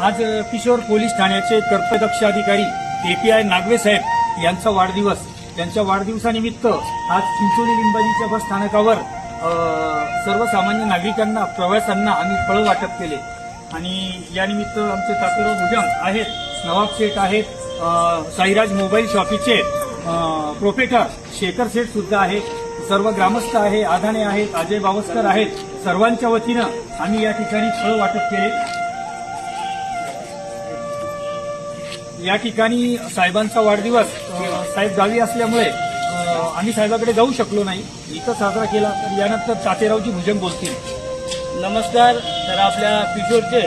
आज किशोर पोलीस ठाण्याचे कर्तदक्ष अधिकारी एपीआय नागवे साहेब यांचा वाढदिवस. त्यांच्या वाढदिवसानिमित्त आज चिंचोली लिंबाजीच्या बस स्थानकावर सर्वसामान्य नागरिकांना प्रवाशांना आम्ही फळं वाटप केले. आणि यानिमित्त आमचे तासगाव भुजंग आहेत नवाब शेठ आहेत साईराज मोबाईल शॉपीचे प्रोफेटर प्रोपेटर शेखर शेठ सुद्धा आहेत सर्व ग्रामस्थ आहे आधाने आहेत अजय बावस्कर आहेत सर्वांच्या वतीनं आम्ही या ठिकाणी फळं वाटप केले. या ठिकाणी साहेबांचा वाढदिवस साहेब गावी असल्यामुळे आम्ही साहेबाकडे जाऊ शकलो नाही. इथं साजरा केला तर यानंतर तातेरावजी भुजंग बोलतील. नमस्कार. तर आपल्या किशोरचे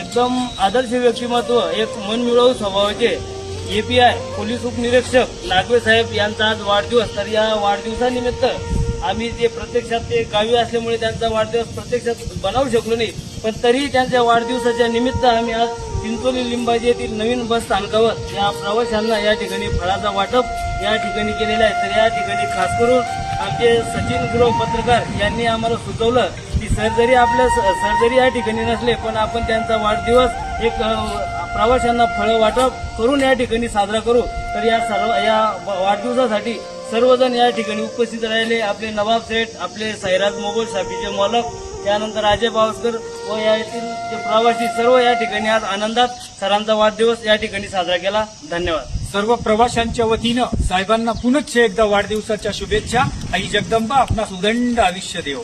एकदम आदर्श व्यक्तिमत्व एक मनमिळवू स्वभावाचे एपीआय पोलीस उपनिरीक्षक नागवे साहेब यांचा आज वाढदिवस. तर या वाढदिवसानिमित्त आम्ही ते प्रत्यक्षात ते गावी असल्यामुळे त्यांचा वाढदिवस प्रत्यक्षात बनवू शकलो नाही. पण तरीही त्यांच्या वाढदिवसाच्या निमित्त आम्ही आज चिंचोली लिंबाजी येथील नवीन बस स्थानकावर या प्रवाशांना या ठिकाणी फळाचा वाटप या ठिकाणी केलेलं आहे. तर या ठिकाणी खास करून आमचे सचिन गुरव पत्रकार यांनी आम्हाला सुचवलं की सर्जरी आपल्या सर्जरी या ठिकाणी नसले पण आपण त्यांचा वाढदिवस एक प्रवाशांना फळं वाटप करून या ठिकाणी साजरा करू. तर या सर्व या वाढदिवसासाठी सर्वजण या ठिकाणी उपस्थित राहिले. आपले नवाब सेठ आपले साईराज मोगल शाफीचे मालक त्यानंतर अजय बावस्कर व या येथील जे प्रवासी सर्व या ठिकाणी आज आनंदात सरांचा वाढदिवस या ठिकाणी साजरा केला. धन्यवाद. सर्व प्रवाशांच्या वतीनं साहेबांना पुनश्च एकदा वाढदिवसाच्या शुभेच्छा. आई जगदंबा आपणास उदंड आयुष्य देव.